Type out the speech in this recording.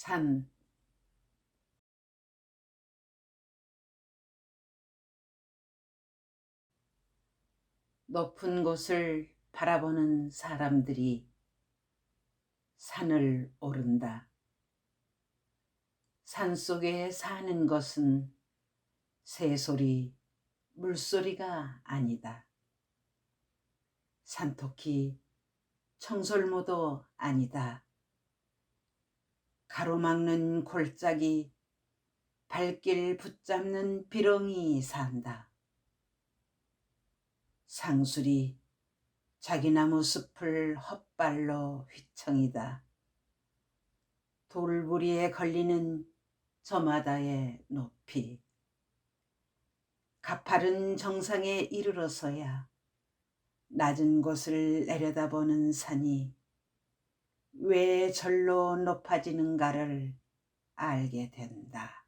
산 높은 곳을 바라보는 사람들이 산을 오른다. 산 속에 사는 것은 새소리, 물소리가 아니다. 산토끼, 청설모도 아니다. 가로막는 골짜기, 발길 붙잡는 비렁이 산다. 상술이 자기나무 숲을 헛발로 휘청이다. 돌부리에 걸리는 저마다의 높이. 가파른 정상에 이르러서야 낮은 곳을 내려다보는 산이 왜 절로 높아지는가를 알게 된다.